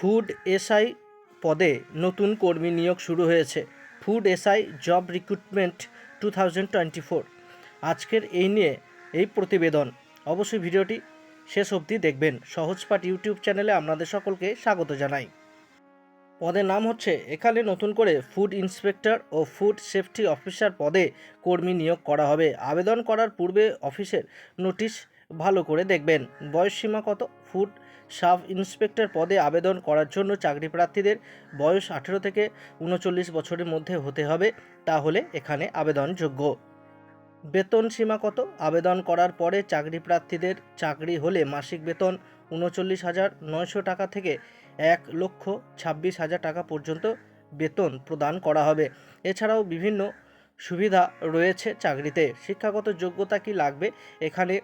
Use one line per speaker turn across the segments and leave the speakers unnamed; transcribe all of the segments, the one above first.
Food SI পদে নতুন কর্মী নিয়োগ শুরু হয়েছে। Food SI job recruitment two thousand twenty four. আজকের এই নিয়ে এই প্রতিবেদন। অবশ্যই ভিডিওটি শেষ অবধি দেখবেন। সহজপাঠ ইউটিউব চ্যানেলে আপনাদের সকলকে স্বাগত জানাই। পদের নাম হচ্ছে, এখানে নতুন করে ফুড ইন্সপেক্টর ও ফুড সেফটি অফিসার পদে কর্মী নিয়োগ করা হবে। আবেদন করার পূর্বে অফিসের নোটিশ ভালো করে দেখবেন। বয়সসীমা কত? ফুড সাব ইন্সপেক্টর পদে আবেদন করার জন্য চাকরি প্রার্থীদের বয়স আঠেরো থেকে উনচল্লিশ বছরের মধ্যে হতে হবে, তাহলে এখানে আবেদনযোগ্য। বেতন সীমা কত? আবেদন করার পরে চাকরি প্রার্থীদের চাকরি হলে মাসিক বেতন উনচল্লিশ হাজার নয়শো টাকা থেকে এক লক্ষ ছাব্বিশ হাজার টাকা পর্যন্ত বেতন প্রদান করা হবে। এছাড়াও বিভিন্ন সুবিধা রয়েছে চাকরিতে। শিক্ষাগত যোগ্যতা কি লাগবে? এখানে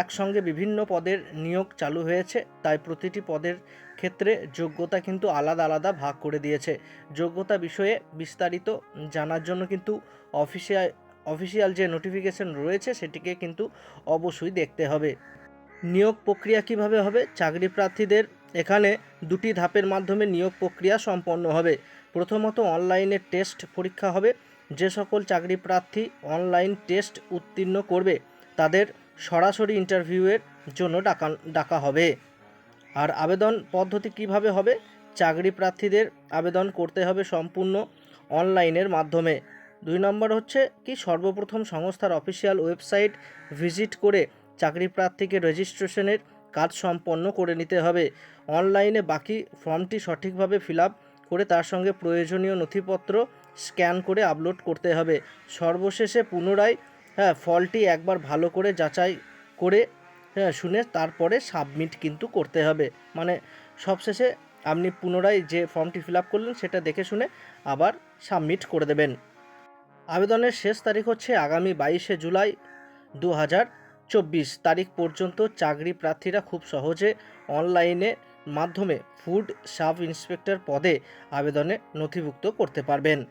একসঙ্গে বিভিন্ন পদের নিয়োগ চালু হয়েছে, তাই প্রতিটি পদের ক্ষেত্রে যোগ্যতা কিন্তু আলাদা আলাদা ভাগ করে দিয়েছে। যোগ্যতা বিষয়ে বিস্তারিত জানার জন্য কিন্তু অফিসিয়াল অফিসিয়াল যে নোটিফিকেশন রয়েছে, সেটিকে কিন্তু অবশ্যই দেখতে হবে। নিয়োগ প্রক্রিয়া কীভাবে হবে? চাকরি প্রার্থীদের এখানে দুটি ধাপের মাধ্যমে নিয়োগ প্রক্রিয়া সম্পন্ন হবে। প্রথমত অনলাইনে টেস্ট পরীক্ষা হবে যে সকল চাকরি প্রার্থী অনলাইন টেস্ট উত্তীর্ণ করবে, তাদের সরাসরি ইন্টারভিউয়ের জন্য ডাকা ডাকা হবে। আর আবেদন পদ্ধতি কীভাবে হবে? চাকরি প্রার্থীদের আবেদন করতে হবে সম্পূর্ণ অনলাইনের মাধ্যমে। দুই নম্বর হচ্ছে কি, সর্বপ্রথম সংস্থার অফিসিয়াল ওয়েবসাইট ভিজিট করে চাকরি প্রার্থীকে রেজিস্ট্রেশনের কাজ সম্পন্ন করে নিতে হবে। অনলাইনে বাকি ফর্মটি সঠিকভাবে ফিল করে তার সঙ্গে প্রয়োজনীয় নথিপত্র স্ক্যান করে আপলোড করতে হবে। সর্বশেষে পুনরায় হ্যাঁ ফলটি একবার ভালো করে যাচাই করে হ্যাঁ শুনে তারপরে সাবমিট কিন্তু করতে হবে। মানে সবশেষে আপনি পুনরায় যে ফর্মটি ফিল করলেন সেটা দেখে শুনে আবার সাবমিট করে দেবেন। আবেদনের শেষ তারিখ হচ্ছে আগামী বাইশে জুলাই দু হাজার চব্বিশ। তারিখ পর্যন্ত চাকরি প্রার্থীরা খুব সহজে অনলাইনে মাধ্যমে ফুড সাব ইন্সপেক্টর পদে আবেদনে নথিভুক্ত করতে পারবেন।